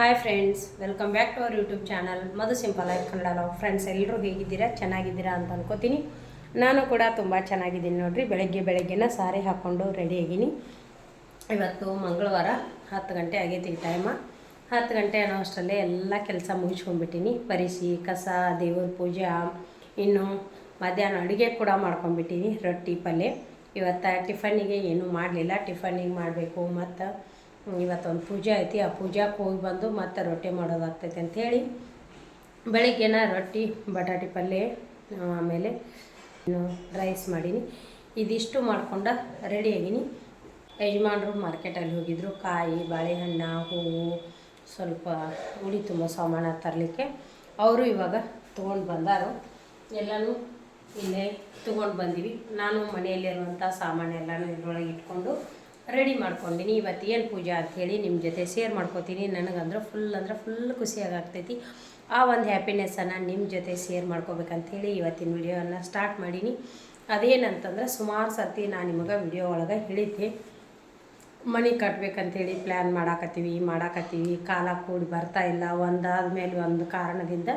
Hi friends welcome back to our YouTube channel Madhu simple life Kannada love friends ಎಲ್ಲರೂ ಹೇಗಿದ್ದೀರಾ? ಚೆನ್ನಾಗಿದ್ದೀರಾ ಅಂತ ಅನ್ಕೋತೀನಿ. ನಾನು ಕೂಡ ತುಂಬ ಚೆನ್ನಾಗಿದ್ದೀನಿ ನೋಡಿರಿ. ಬೆಳಗ್ಗೆ ಬೆಳಗ್ಗೆನ ಸಾರಿ ಹಾಕ್ಕೊಂಡು ರೆಡಿ ಆಗೀನಿ ಇವತ್ತು ಮಂಗಳವಾರ, ಹತ್ತು ಗಂಟೆ ಆಗೈತಿ ಟೈಮ ಹತ್ತು ಗಂಟೆ ಅನ್ನೋ ಅಷ್ಟರಲ್ಲೇ ಎಲ್ಲ ಕೆಲಸ ಮುಗಿಸ್ಕೊಂಡ್ಬಿಟ್ಟಿನಿ. ಪರಿಸಿ ಕಸ, ದೇವ್ರ ಪೂಜೆ, ಇನ್ನು ಮಧ್ಯಾಹ್ನ ಅಡುಗೆ ಕೂಡ ಮಾಡ್ಕೊಂಡ್ಬಿಟ್ಟಿನಿ, ರೊಟ್ಟಿ ಪಲ್ಯ. ಇವತ್ತು ಟಿಫನ್ನಿಗೆ ಏನೂ ಮಾಡಲಿಲ್ಲ. ಟಿಫನ್ನಿಗೆ ಮಾಡಬೇಕು, ಮತ್ತು ಇವತ್ತೊಂದು ಪೂಜೆ ಐತಿ, ಆ ಪೂಜಾಕ್ಕೆ ಹೋಗಿ ಬಂದು ಮತ್ತೆ ರೊಟ್ಟಿ ಮಾಡೋದಾಗ್ತೈತೆ ಅಂಥೇಳಿ ಬೆಳಿಗ್ಗೆನ ರೊಟ್ಟಿ, ಬಟಾಟಿ ಪಲ್ಯ ಆಮೇಲೆ ರೈಸ್ ಮಾಡೀನಿ. ಇದಿಷ್ಟು ಮಾಡ್ಕೊಂಡು ಆಗೀನಿ. ಯಜಮಾನ್ರು ಮಾರ್ಕೆಟಲ್ಲಿ ಹೋಗಿದ್ರು, ಕಾಯಿ, ಬಾಳೆಹಣ್ಣು, ಹೂವು, ಸ್ವಲ್ಪ ಉಳಿ ತುಂಬ ಸಾಮಾನು ತರಲಿಕ್ಕೆ. ಅವರು ಇವಾಗ ತೊಗೊಂಡು ಬಂದಾರು. ಎಲ್ಲನೂ ಇಲ್ಲೇ ತೊಗೊಂಡು ಬಂದೀವಿ. ನಾನು ಮನೆಯಲ್ಲಿರುವಂಥ ಸಾಮಾನೆಲ್ಲನೂ ಇದ್ರೊಳಗೆ ಇಟ್ಕೊಂಡು ರೆಡಿ ಮಾಡ್ಕೊಂಡಿನಿ. ಇವತ್ತು ಏನು ಪೂಜೆ ಅಂಥೇಳಿ ನಿಮ್ಮ ಜೊತೆ ಶೇರ್ ಮಾಡ್ಕೋತೀನಿ. ನನಗಂದ್ರೆ ಫುಲ್ ಅಂದ್ರೆ ಫುಲ್ ಖುಷಿಯಾಗ್ತೈತಿ ಆ ಒಂದು ಹ್ಯಾಪಿನೆಸ್ಸನ್ನು ನಿಮ್ಮ ಜೊತೆ ಶೇರ್ ಮಾಡ್ಕೋಬೇಕಂಥೇಳಿ ಇವತ್ತಿನ ವಿಡಿಯೋವನ್ನು ಸ್ಟಾರ್ಟ್ ಮಾಡೀನಿ. ಅದೇನಂತಂದ್ರೆ ಸುಮಾರು ಸರ್ತಿ ನಾನು ನಿಮಗೆ ವಿಡಿಯೋ ಒಳಗೆ ಹೇಳಿದ್ದೆ. ಮನೆ ಕಟ್ಬೇಕಂತೇಳಿ ಪ್ಲ್ಯಾನ್ ಮಾಡಾಕತ್ತೀವಿ ಮಾಡಾಕತ್ತೀವಿ. ಕಾಲ ಕೂಡಿ ಬರ್ತಾ ಇಲ್ಲ. ಒಂದಾದ ಮೇಲೆ ಒಂದು ಕಾರಣದಿಂದ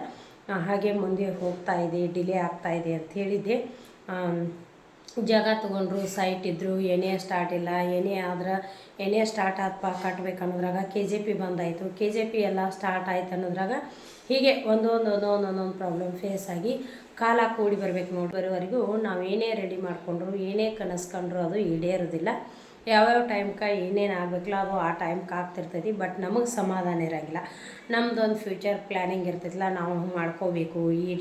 ಹಾಗೆ ಮುಂದೆ ಹೋಗ್ತಾ ಇದೆ ಡಿಲೇ ಆಗ್ತಾ ಇದೆ ಅಂತ ಹೇಳಿದ್ದೆ. ಜಾಗ ತೊಗೊಂಡ್ರು ಸೈಟ್ ಇದ್ದರು ಎನೆ ಸ್ಟಾರ್ಟ್ ಇಲ್ಲ, ಏನೇ ಆದ್ರೆ ಎನೆ ಸ್ಟಾರ್ಟ್ ಆದಪ್ಪ ಕಟ್ಬೇಕು ಅನ್ನೋದ್ರಾಗ ಕೆ ಜೆ ಪಿ ಬಂದಾಯಿತು. ಕೆ ಜೆ ಪಿ ಎಲ್ಲ ಸ್ಟಾರ್ಟ್ ಆಯ್ತು ಅನ್ನೋದ್ರಾಗ ಹೀಗೆ ಒಂದೊಂದು ಒಂದೊಂದು ಒಂದೊಂದು ಪ್ರಾಬ್ಲಮ್ ಫೇಸ್ ಆಗಿ ಕಾಲ ಕೂಡಿ ಬರ್ಬೇಕು ನೋಡಿ ಬರೋವರೆಗೂ ನಾವು ಏನೇ ರೆಡಿ ಮಾಡಿಕೊಂಡ್ರು, ಏನೇ ಕನಸ್ಕೊಂಡ್ರು ಅದು ಈಡೇರೋದಿಲ್ಲ. ಯಾವ್ಯಾವ ಟೈಮ್ಗೆ ಏನೇನು ಆಗಬೇಕಲ್ಲ ಅದು ಆ ಟೈಮ್ಗೆ ಆಗ್ತಿರ್ತೈತಿ ಬಟ್ ನಮಗೆ ಸಮಾಧಾನ ಇರೋಂಗಿಲ್ಲ. ನಮ್ದೊಂದು ಫ್ಯೂಚರ್ ಪ್ಲ್ಯಾನಿಂಗ್ ಇರ್ತೈತಿಲ್ಲ ನಾವು ಮಾಡ್ಕೋಬೇಕು. ಈ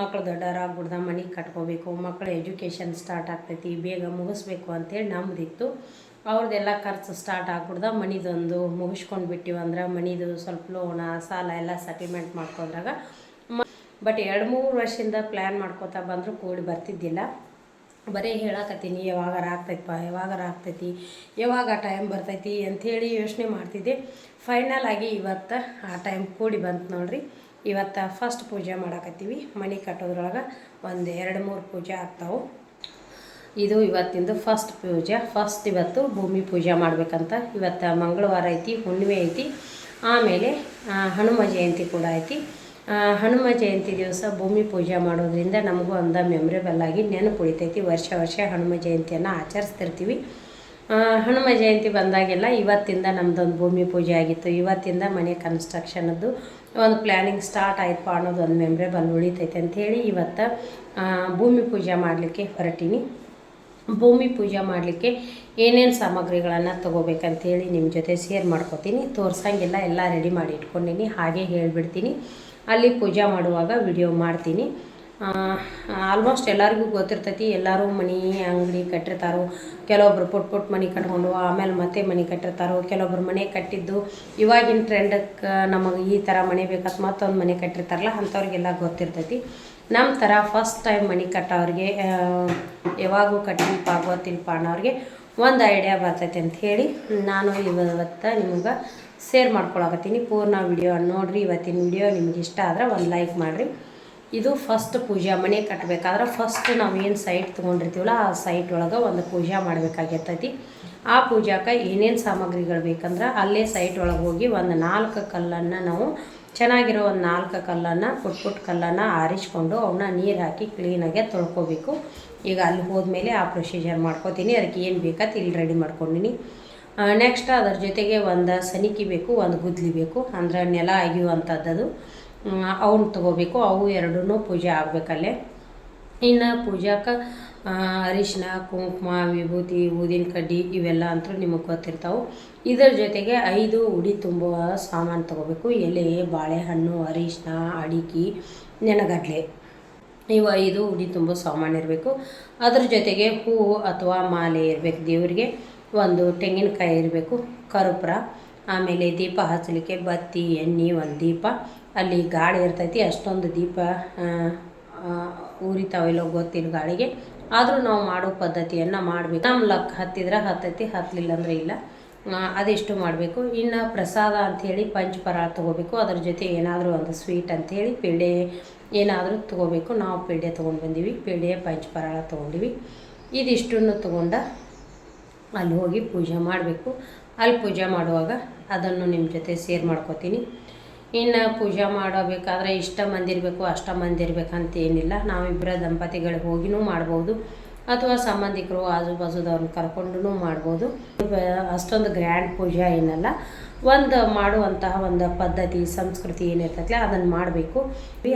ಮಕ್ಕಳು ದೊಡ್ಡವರಾಗ್ಬಿಡ್ದ ಮನೆ ಕಟ್ಕೋಬೇಕು ಮಕ್ಕಳ ಎಜುಕೇಷನ್ ಸ್ಟಾರ್ಟ್ ಆಗ್ತೈತಿ, ಬೇಗ ಮುಗಿಸ್ಬೇಕು ಅಂತೇಳಿ ನಮ್ಮದಿತ್ತು ಅವ್ರದ್ದೆಲ್ಲ ಖರ್ಚು ಸ್ಟಾರ್ಟ್ ಆಗ್ಬಿಡ್ದ ಮನಿದೊಂದು ಮುಗಿಸ್ಕೊಂಡು ಬಿಟ್ಟಿವಿ ಅಂದ್ರೆ ಮನಿದು ಸ್ವಲ್ಪ ಲೋನ ಸಾಲ ಎಲ್ಲ ಸೆಟಲ್ಮೆಂಟ್ ಮಾಡ್ಕೊಂಡಾಗ ಬಟ್ ಎರಡು ಮೂರು ವರ್ಷದಿಂದ ಪ್ಲ್ಯಾನ್ ಮಾಡ್ಕೋತಾ ಬಂದರೂ ಕೂಡಿ ಬರ್ತಿದ್ದಿಲ್ಲ. ಬರೀ ಹೇಳಕತ್ತೀನಿ ಯಾವಾಗಾರ ಆಗ್ತೈತಪ್ಪ ಯಾವಾಗಾರ ಆಗ್ತೈತಿ ಯಾವಾಗ ಟೈಮ್ ಬರ್ತೈತಿ ಅಂಥೇಳಿ ಯೋಚನೆ ಮಾಡ್ತಿದ್ದೆ. ಫೈನಲ್ ಆಗಿ ಇವತ್ತು ಆ ಟೈಮ್ ಕೂಡಿ ಬಂತು ನೋಡ್ರಿ. ಇವತ್ತು ಫಸ್ಟ್ ಪೂಜೆ ಮಾಡಾಕತ್ತೀವಿ. ಮನೆ ಕಟ್ಟೋದ್ರೊಳಗೆ ಒಂದು ಎರಡು ಮೂರು ಪೂಜೆ ಆಗ್ತಾವೆ. ಇದು ಇವತ್ತಿಂದು ಫಸ್ಟ್ ಪೂಜೆ. ಫಸ್ಟ್ ಇವತ್ತು ಭೂಮಿ ಪೂಜೆ ಮಾಡಬೇಕಂತ. ಇವತ್ತು ಮಂಗಳವಾರ ಐತಿ ಹುಣ್ಣಿಮೆ ಐತಿ. ಆಮೇಲೆ ಆ, ಹನುಮ ಜಯಂತಿ ಕೂಡ ಐತಿ. ಆ, ಹನುಮ ಜಯಂತಿ ದಿವಸ ಭೂಮಿ ಪೂಜೆ ಮಾಡೋದ್ರಿಂದ ನಮಗೂ ಒಂದು ಮೆಮ್ರೇಬಲ್ ಆಗಿ ನೆನಪು ಉಳಿತೈತಿ. ವರ್ಷ ವರ್ಷ ಹನುಮ ಜಯಂತಿಯನ್ನು ಆಚರಿಸ್ತಿರ್ತೀವಿ. ಹನುಮ ಜಯಂತಿ ಬಂದಾಗೆಲ್ಲ ಇವತ್ತಿಂದ ನಮ್ಮದೊಂದು ಭೂಮಿ ಪೂಜೆ ಆಗಿತ್ತು. ಇವತ್ತಿಂದ ಮನೆ ಕನ್ಸ್ಟ್ರಕ್ಷನದ್ದು ಒಂದು ಪ್ಲ್ಯಾನಿಂಗ್ ಸ್ಟಾರ್ಟ್ ಆಯಿತು ಅನ್ನೋದು ಒಂದು ಮೆಮ್ರೇಬಲ್ ಉಳಿತೈತೆ ಅಂಥೇಳಿ ಇವತ್ತು ಭೂಮಿ ಪೂಜೆ ಮಾಡಲಿಕ್ಕೆ ಹೊರಟೀನಿ. ಭೂಮಿ ಪೂಜೆ ಮಾಡಲಿಕ್ಕೆ ಏನೇನು ಸಾಮಗ್ರಿಗಳನ್ನು ತೊಗೋಬೇಕಂತೇಳಿ ನಿಮ್ಮ ಜೊತೆ ಶೇರ್ ಮಾಡ್ಕೋತೀನಿ. ತೋರ್ಸಂಗೆಲ್ಲ ಎಲ್ಲ ರೆಡಿ ಮಾಡಿ ಇಟ್ಕೊಂಡೀನಿ. ಹಾಗೆ ಹೇಳಿಬಿಡ್ತೀನಿ. ಅಲ್ಲಿ ಪೂಜೆ ಮಾಡುವಾಗ ವಿಡಿಯೋ ಮಾಡ್ತೀನಿ. ಆಲ್ಮೋಸ್ಟ್ ಎಲ್ಲರಿಗೂ ಗೊತ್ತಿರ್ತೈತಿ, ಎಲ್ಲರೂ ಮನೆ ಅಂಗಡಿ ಕಟ್ಟಿರ್ತಾರೋ, ಕೆಲವೊಬ್ರು ಪುಟ್ ಪುಟ್ ಮನೆ ಕಟ್ಕೊಂಡು ಆಮೇಲೆ ಮತ್ತೆ ಮನೆ ಕಟ್ಟಿರ್ತಾರೋ, ಕೆಲವೊಬ್ರು ಮನೆ ಕಟ್ಟಿದ್ದು ಇವಾಗಿನ ಟ್ರೆಂಡಕ್ಕೆ ನಮಗೆ ಈ ಥರ ಮನೆ ಬೇಕಾದ ಮತ್ತೊಂದು ಮನೆ ಕಟ್ಟಿರ್ತಾರಲ್ಲ, ಅಂಥವ್ರಿಗೆಲ್ಲ ಗೊತ್ತಿರ್ತೈತಿ. ನಮ್ಮ ಥರ ಫಸ್ಟ್ ಟೈಮ್ ಮನೆ ಕಟ್ಟೋರಿಗೆ ಯಾವಾಗೂ ಕಟ್ಟಿಲ್ಪ ಗೊತ್ತಿಲ್ಪ ಅನ್ನೋರಿಗೆ ಒಂದು ಐಡಿಯಾ ಬರ್ತೈತೆ ಅಂತ ಹೇಳಿ ನಾನು ಇವತ್ತು ನಿಮ್ಗೆ ಶೇರ್ ಮಾಡ್ಕೊಳಕತ್ತೀನಿ. ಪೂರ್ಣ ವಿಡಿಯೋ ನೋಡಿರಿ, ಇವತ್ತಿನ ವಿಡಿಯೋ ನಿಮ್ಗೆ ಇಷ್ಟ ಆದ್ರೆ ಒಂದು ಲೈಕ್ ಮಾಡಿರಿ. ಇದು ಫಸ್ಟ್ ಪೂಜೆ ಮನೆ ಕಟ್ಟಬೇಕಾದ್ರೆ ಫಸ್ಟ್ ನಾವು ಏನು ಸೈಟ್ ತೊಗೊಂಡಿರ್ತೀವಲ್ಲ, ಆ ಸೈಟ್ ಒಳಗೆ ಒಂದು ಪೂಜೆ ಮಾಡಬೇಕಾಗಿರ್ತೈತಿ. ಆ ಪೂಜಾಕ್ಕೆ ಏನೇನು ಸಾಮಗ್ರಿಗಳು ಬೇಕಂದ್ರೆ ಅಲ್ಲೇ ಸೈಟ್ ಒಳಗೆ ಹೋಗಿ ಒಂದು ನಾಲ್ಕು ಕಲ್ಲನ್ನು ನಾವು ಚೆನ್ನಾಗಿರೋ ಒಂದು ನಾಲ್ಕು ಕಲ್ಲನ್ನು, ಪುಟ್ ಪುಟ್ಟ ಕಲ್ಲನ್ನು ಆರಿಸ್ಕೊಂಡು ಅವನ್ನ ನೀರು ಹಾಕಿ ಕ್ಲೀನಾಗೆ ತೊಳ್ಕೊಬೇಕು. ಈಗ ಅಲ್ಲಿ ಹೋದ್ಮೇಲೆ ಆ ಪ್ರೊಸೀಜರ್ ಮಾಡ್ಕೋತೀನಿ. ಅದಕ್ಕೆ ಏನು ಬೇಕಾ ಇಲ್ಲಿ ರೆಡಿ ಮಾಡ್ಕೊಂಡಿನಿ. ನೆಕ್ಸ್ಟ್ ಅದ್ರ ಜೊತೆಗೆ ಒಂದು ಸನಿಕಿ ಬೇಕು, ಒಂದು ಗುದ್ಲಿ ಬೇಕು. ಅಂದ್ರೆ ನೆಲ ಅಗಿಯುವಂಥದ್ದು ಅವನ್ನ ತೊಗೋಬೇಕು, ಅವು ಎರಡೂ ಪೂಜೆ ಆಗಬೇಕಲ್ಲೇ. ಇನ್ನು ಪೂಜಾಕ್ಕೆ ಅರಿಶಿನ, ಕುಂಕುಮ, ವಿಭೂತಿ, ಊದಿನ ಕಡ್ಡಿ ಇವೆಲ್ಲ ಅಂತೂ ನಿಮಗೆ ಗೊತ್ತಿರ್ತಾವೆ. ಇದರ ಜೊತೆಗೆ ಐದು ಉಡಿ ತುಂಬುವ ಸಾಮಾನು ತೊಗೋಬೇಕು. ಎಲೆ, ಬಾಳೆಹಣ್ಣು, ಅರಿಶಿನ, ಅಡಿಕೆ, ನೆನಗಡ್ಲೆ. ಇವು ಐದು ಉಡಿ ತುಂಬೋ ಸಾಮಾನು ಇರಬೇಕು. ಅದ್ರ ಜೊತೆಗೆ ಹೂವು ಅಥವಾ ಮಾಲೆ ಇರಬೇಕು ದೇವರಿಗೆ. ಒಂದು ತೆಂಗಿನಕಾಯಿ ಇರಬೇಕು ಕರ್ಪೂರ ಆಮೇಲೆ ದೀಪ ಹಚ್ಚಲಿಕ್ಕೆ ಬತ್ತಿ, ಎಣ್ಣೆ, ಒಂದು ದೀಪ. ಅಲ್ಲಿ ಗಾಳಿ ಇರ್ತೈತಿ, ಅಷ್ಟೊಂದು ದೀಪ ಉರಿತಾವಿಲ್ಲೋ ಗೊತ್ತಿಲ್ಲ ಗಾಳಿಗೆ. ಆದರೂ ನಾವು ಮಾಡೋ ಪದ್ಧತಿಯನ್ನು ಮಾಡಬೇಕು. ನಮ್ಮ ಲಕ್ ಹತ್ತಿದ್ರೆ ಹತ್ತೈತಿ ಹತ್ತಲಿಲ್ಲ ಅಂದರೆ ಇಲ್ಲ ಅದಿಷ್ಟು ಮಾಡಬೇಕು? ಇನ್ನು ಪ್ರಸಾದ ಅಂಥೇಳಿ ಪಂಚಪರಾಳ ತೊಗೋಬೇಕು. ಅದ್ರ ಜೊತೆ ಏನಾದರೂ ಒಂದು ಸ್ವೀಟ್ ಅಂಥೇಳಿ ಪೇಡೆ ಏನಾದರೂ ತೊಗೋಬೇಕು. ನಾವು ಪೇಡೆ ತೊಗೊಂಡು ಬಂದೀವಿ. ಪೇಡೆ ಪಂಚಪರಾಳ ತೊಗೊಂಡಿವಿ. ಇದಿಷ್ಟನ್ನು ತೊಗೊಂಡ ಅಲ್ಲಿ ಹೋಗಿ ಪೂಜೆ ಮಾಡಬೇಕು. ಅಲ್ಲಿ ಪೂಜೆ ಮಾಡುವಾಗ ಅದನ್ನು ನಿಮ್ಮ ಜೊತೆ ಸೇರ್ ಮಾಡ್ಕೋತೀನಿ. ಇನ್ನು ಪೂಜೆ ಮಾಡಬೇಕಾದ್ರೆ ಇಷ್ಟ ಮಂದಿರಬೇಕು ಅಷ್ಟ ಮಂದಿರಬೇಕಂತ ಏನಿಲ್ಲ. ನಾವಿಬ್ಬರ ದಂಪತಿಗಳಿಗೆ ಹೋಗಿನೂ ಮಾಡ್ಬೋದು. ಅಥವಾ ಸಂಬಂಧಿಕರು ಆಜು ಬಾಜುದವ್ರನ್ನ ಕರ್ಕೊಂಡು ಮಾಡ್ಬೋದು. ಅಷ್ಟೊಂದು ಗ್ರ್ಯಾಂಡ್ ಪೂಜೆ ಏನಲ್ಲ. ಒಂದು ಮಾಡುವಂತಹ ಒಂದು ಪದ್ಧತಿ, ಸಂಸ್ಕೃತಿ ಏನಿರ್ತೈತಲ್ಲ ಅದನ್ನು ಮಾಡಬೇಕು.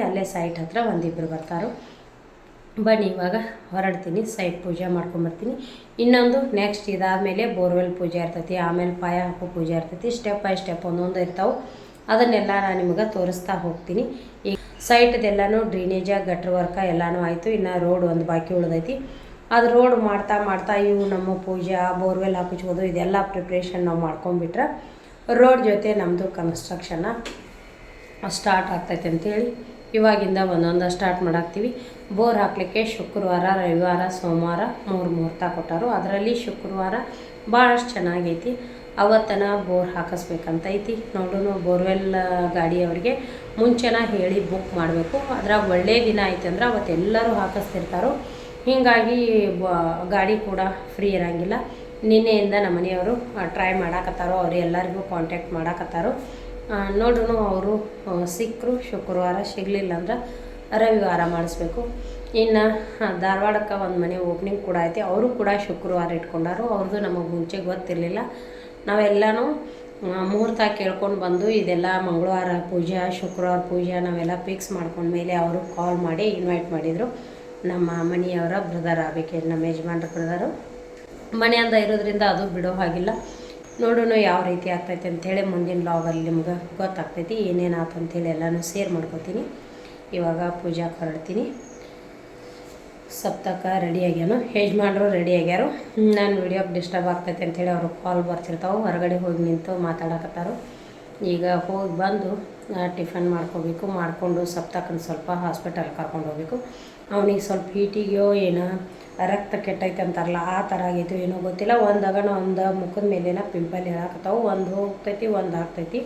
ಅಲ್ಲೇ ಸೈಟ್ ಹತ್ರ ಒಂದಿಬ್ಬರು ಬರ್ತಾರೋ. ಬನ್ನಿ, ಇವಾಗ ಹೊರಡ್ತೀನಿ ಸೈಟ್ ಪೂಜೆ ಮಾಡ್ಕೊಂಬರ್ತೀನಿ. ಇನ್ನೊಂದು ನೆಕ್ಸ್ಟ್ ಇದಾದಮೇಲೆ ಬೋರ್ವೆಲ್ ಪೂಜೆ ಇರ್ತೈತಿ, ಆಮೇಲೆ ಪಾಯ ಹಾಕೋ ಪೂಜೆ ಇರ್ತೈತಿ ಸ್ಟೆಪ್ ಬೈ ಸ್ಟೆಪ್ ಒಂದೊಂದು ಇರ್ತಾವೆ. ಅದನ್ನೆಲ್ಲ ನಾನು ನಿಮಗೆ ತೋರಿಸ್ತಾ ಹೋಗ್ತೀನಿ. ಈಗ ಸೈಟ್ದೆಲ್ಲನೂ ಡ್ರೈನೇಜ ಗಟ್ರ ವರ್ಕ ಎಲ್ಲನೂ ಆಯಿತು, ಇನ್ನು ರೋಡ್ ಒಂದು ಬಾಕಿ ಉಳಿದೈತಿ. ಅದು ರೋಡ್ ಮಾಡ್ತಾ ಮಾಡ್ತಾ ಇವು ನಮ್ಮ ಪೂಜೆ ಬೋರ್ವೆಲ್ ಹಾಕಿಸ್ಬೋದು ಇದೆಲ್ಲ ಪ್ರಿಪ್ರೇಷನ್ ನಾವು ಮಾಡ್ಕೊಂಡ್ಬಿಟ್ರೆ ರೋಡ್ ಜೊತೆ ನಮ್ಮದು ಕನ್ಸ್ಟ್ರಕ್ಷನ್ನ ಸ್ಟಾರ್ಟ್ ಆಗ್ತೈತೆ ಅಂತೇಳಿ. ಇವಾಗಿಂದ ಒಂದೊಂದು ಸ್ಟಾರ್ಟ್ ಮಾಡಾಕ್ತೀವಿ. ಬೋರ್ ಹಾಕಲಿಕ್ಕೆ ಶುಕ್ರವಾರ, ರವಿವಾರ, ಸೋಮವಾರ ಮೂರು ಮುಹೂರ್ತ ಕೊಟ್ಟರು. ಅದರಲ್ಲಿ ಶುಕ್ರವಾರ ಭಾಳಷ್ಟು ಚೆನ್ನಾಗೈತಿ. ಅವತ್ತನ ಬೋರ್ ಹಾಕಿಸ್ಬೇಕಂತ ಐತಿ. ನೋಡೋಣ ಬೋರ್ವೆಲ್ ಗಾಡಿಯವ್ರಿಗೆ ಮುಂಚೆನ ಹೇಳಿ ಬುಕ್ ಮಾಡಬೇಕು. ಅದ್ರಾಗ ಒಳ್ಳೆಯ ದಿನ ಐತೆ ಅಂದ್ರೆ ಅವತ್ತು ಎಲ್ಲರೂ ಹಾಕಿಸ್ತಿರ್ತಾರೋ. ಹೀಗಾಗಿ ಬ, ಗಾಡಿ ಕೂಡ ಫ್ರೀ ಇರೋಂಗಿಲ್ಲ. ನಿನ್ನೆಯಿಂದ ನಮ್ಮ ಮನೆಯವರು ಟ್ರೈ ಮಾಡಾಕತ್ತಾರೋ, ಅವ್ರು ಎಲ್ಲರಿಗೂ ಕಾಂಟ್ಯಾಕ್ಟ್ ಮಾಡಾಕತ್ತಾರೋ. ನೋಡ್ರು ಅವರು ಸಿಕ್ಕರು ಶುಕ್ರವಾರ ಸಿಗಲಿಲ್ಲ ಅಂದ್ರೆ ರವಿವಾರ ಮಾಡಿಸ್ಬೇಕು. ಇನ್ನು ಧಾರವಾಡಕ್ಕೆ ಒಂದು ಮನೆ ಓಪನಿಂಗ್ ಕೂಡ ಐತಿ, ಅವರು ಕೂಡ ಶುಕ್ರವಾರ ಇಟ್ಕೊಂಡಾರು ಅವ್ರದ್ದು ನಮಗೆ ಮುಂಚೆ ಗೊತ್ತಿರಲಿಲ್ಲ. ನಾವೆಲ್ಲನೂ ಮುಹೂರ್ತ ಕೇಳ್ಕೊಂಡು ಬಂದು ಇದೆಲ್ಲ ಮಂಗಳವಾರ ಪೂಜೆ, ಶುಕ್ರವಾರ ಪೂಜೆ ನಾವೆಲ್ಲ ಫಿಕ್ಸ್ ಮಾಡ್ಕೊಂಡ್ಮೇಲೆ ಅವರು ಕಾಲ್ ಮಾಡಿ ಇನ್ವೈಟ್ ಮಾಡಿದರು. ನಮ್ಮ ಮನೆಯವರ ಬ್ರದರ್ ಆಗಬೇಕು, ನಮ್ಮ ಯಜಮಾನ್ರ ಬ್ರದರು ಮನೆಯಿಂದ ಇರೋದ್ರಿಂದ ಅದು ಬಿಡೋ ಹಾಗಿಲ್ಲ. ನೋಡೋಣ ಯಾವ ರೀತಿ ಆಗ್ತೈತೆ ಅಂಥೇಳಿ ಮುಂದಿನ ಲಾಗಲ್ಲಿ ನಿಮ್ಗೆ ಗೊತ್ತಾಗ್ತೈತಿ ಏನೇನು ಆಯ್ತು ಅಂಥೇಳಿ ಎಲ್ಲನೂ ಸೇರ್ ಮಾಡ್ಕೊತೀನಿ. ಇವಾಗ ಪೂಜಾಕ್ಕೆ ಹೊರಡ್ತೀನಿ. ಸಪ್ತಕ ರೆಡಿ ಆಗ್ಯಾನು? ಯಜಮಾನ್ರು ರೆಡಿ ಆಗ್ಯಾರು. ನಾನು ವಿಡಿಯೋಗೆ ಡಿಸ್ಟರ್ಬ್ ಆಗ್ತೈತೆ ಅಂಥೇಳಿ ಅವರು ಕಾಲ್ ಬರ್ತಿರ್ತಾವೆ, ಹೊರಗಡೆ ಹೋಗಿ ನಿಂತು ಮಾತಾಡಕತ್ತಾರು. ಈಗ ಹೋಗಿ ಬಂದು ಟಿಫನ್ ಮಾಡ್ಕೋಬೇಕು, ಮಾಡಿಕೊಂಡು ಸಪ್ತಕನ ಸ್ವಲ್ಪ ಹಾಸ್ಪಿಟಲ್ ಕರ್ಕೊಂಡು ಹೋಗ್ಬೇಕು. ಅವನಿಗೆ ಸ್ವಲ್ಪ ಹೀಟಿಗೆಯೋ ಏನೋ ರಕ್ತ ಕೆಟ್ಟೈತೆ ಅಂತಾರಲ್ಲ ಆ ಥರ ಆಗೈತೆ ಏನೋ ಗೊತ್ತಿಲ್ಲ. ಒಂದು ಅಗಣ ಒಂದು ಮುಖದ ಮೇಲೆನ ಪಿಂಪಲ್ ಹೇಳಾಕತ್ತಾವು. ಒಂದು ಹೋಗ್ತೈತಿ ಒಂದು ಆಗ್ತೈತಿ.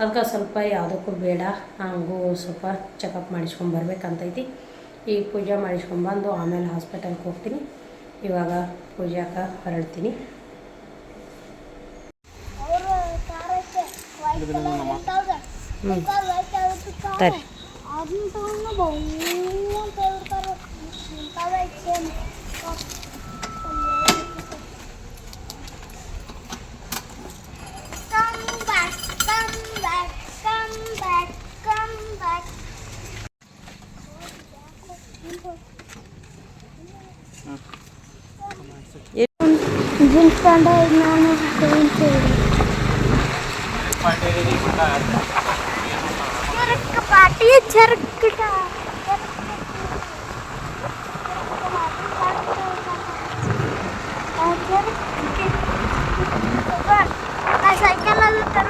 ಅದಕ್ಕೆ ಸ್ವಲ್ಪ ಯಾವುದಕ್ಕೂ ಬೇಡ ಹಂಗೂ ಸ್ವಲ್ಪ ಚೆಕಪ್ ಮಾಡಿಸ್ಕೊಂಬರ್ಬೇಕಂತೈತಿ ಈಗ ಪೂಜೆ ಮಾಡಿಸ್ಕೊಂಬಂದು ಆಮೇಲೆ ಹಾಸ್ಪಿಟಲ್ಗೆ ಹೋಗ್ತೀನಿ. ಇವಾಗ ಪೂಜಾಕ ಹೊರಡ್ತೀನಿ. ಹ್ಞೂ ಕಾರಕ್ಕೆ 아진상은 먹는 따로따로 따로 있지 Come back, come back, come back, come back. Zinc పండుగ ನಾನು ಚರಕ್ ಪಾಟಿ ಚರಕ್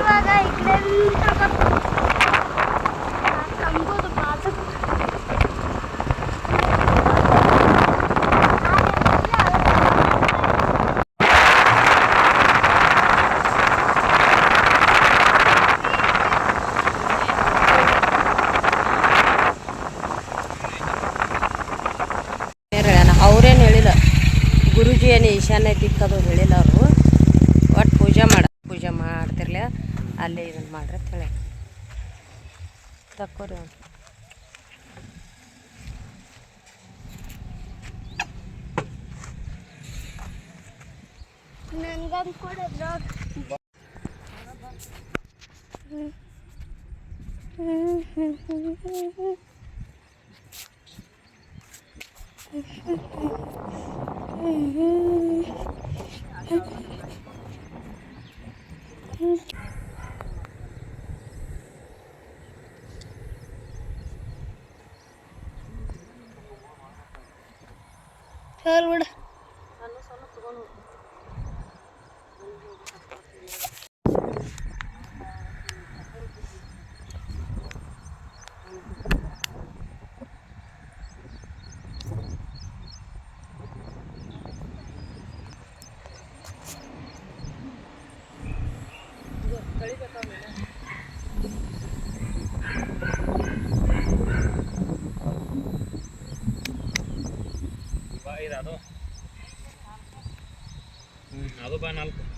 ಏನು ಈಶಾನ್ಯ ದಿಕ್ಕದು ಹೇಳಿಲ್ಲ ಅವರು. ಒಟ್ಟು ಪೂಜೆ ಮಾಡ, ಪೂಜೆ ಮಾಡ್ತಿರ್ಲಿ. ಅಲ್ಲಿ ಇದನ್ನು ಮಾಡ್ರಿ ಅಂತ ಹೇಳಿ. ತಕ್ಕೋರಿ ಅವ್ನು. ನನ್ಗೊಂದು चल बड़ा ಅದು. ಹ್ಞೂ ಅದು ಬಾ ನಾಲ್ಕು.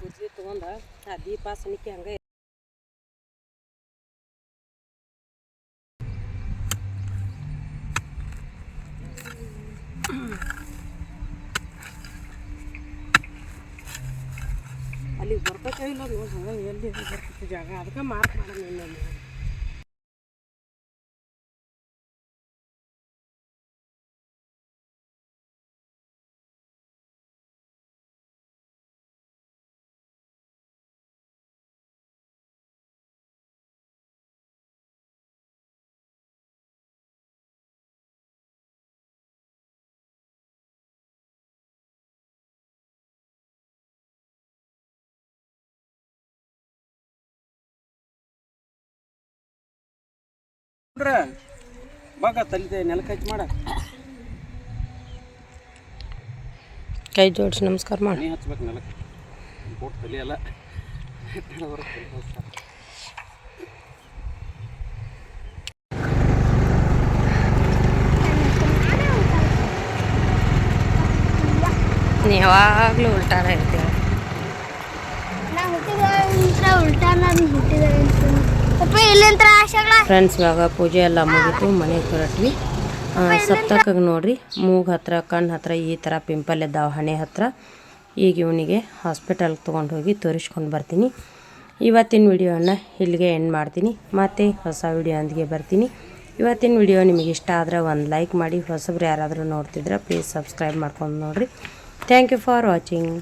ಗುಜ್ರಿ ತೊಗೊಂಡ, ಆ ದೀಪ ಸನಿಕೆ ಹಂಗೆ ಅಲ್ಲಿ ಇಲ್ಲ ನೋಡಿ ಹಂಗೆ ಎಲ್ಲಿ ಬರ್ತೈತೆ ಜಾಗ? ಅದಕ್ಕೆ ಮಾರ್ಕ್ ಮಾಡೋಣ ಬಾಗ ತಲಿದೆ ನೆಲಕ್ಕೆ ಹಚ್ಚಿ ಮಾಡ. ಕೈ ಜೋಡಿಸಿ ನಮಸ್ಕಾರ ಮಾಡಿ. ನೀ ಹಚ್ಬೇಕು ನೆಲಕ್ಕೆ. ಬೋಟ್ ತಲಿ ಅಲ್ಲ ನೀ ಯಾವಾಗಲೂ ಉಲ್ಟಾರ ಇರ್ತೀವಿ ಹುಟ್ಟಿದ ಉಲ್ಟಾ ನಾನು ಫ್ರೆಂಡ್ಸ್ ಇವಾಗ ಪೂಜೆ ಎಲ್ಲ ಮುಗೀತು ಮನೆಗೆ ಹೊರಟ್ವಿ. ಸಪ್ತಕಾಗ ನೋಡ್ರಿ ಮೂಗು ಹತ್ರ ಕಣ್ಣು ಹತ್ರ ಈ ಥರ ಪಿಂಪಲ್ ಇದ್ದಾವೆ ಹಣೆ ಹತ್ರ. ಈಗ ಇವನಿಗೆ ಹಾಸ್ಪಿಟಲ್ಗೆ ತೊಗೊಂಡು ಹೋಗಿ ತೋರಿಸ್ಕೊಂಡು ಬರ್ತೀನಿ. ಇವತ್ತಿನ ವಿಡಿಯೋನ ಇಲ್ಲಿಗೆ ಎಂಡ್ ಮಾಡ್ತೀನಿ. ಮತ್ತೆ ಹೊಸ ವಿಡಿಯೋ ಅಂದಿಗೆ ಬರ್ತೀನಿ. ಇವತ್ತಿನ ವಿಡಿಯೋ ನಿಮಗೆ ಇಷ್ಟ ಆದರೆ ಒಂದು ಲೈಕ್ ಮಾಡಿ ಹೊಸಬ್ರು ಯಾರಾದರೂ ನೋಡ್ತಿದ್ರೆ ಪ್ಲೀಸ್ ಸಬ್ಸ್ಕ್ರೈಬ್ ಮಾಡ್ಕೊಂಡು ನೋಡಿರಿ. Thank you for watching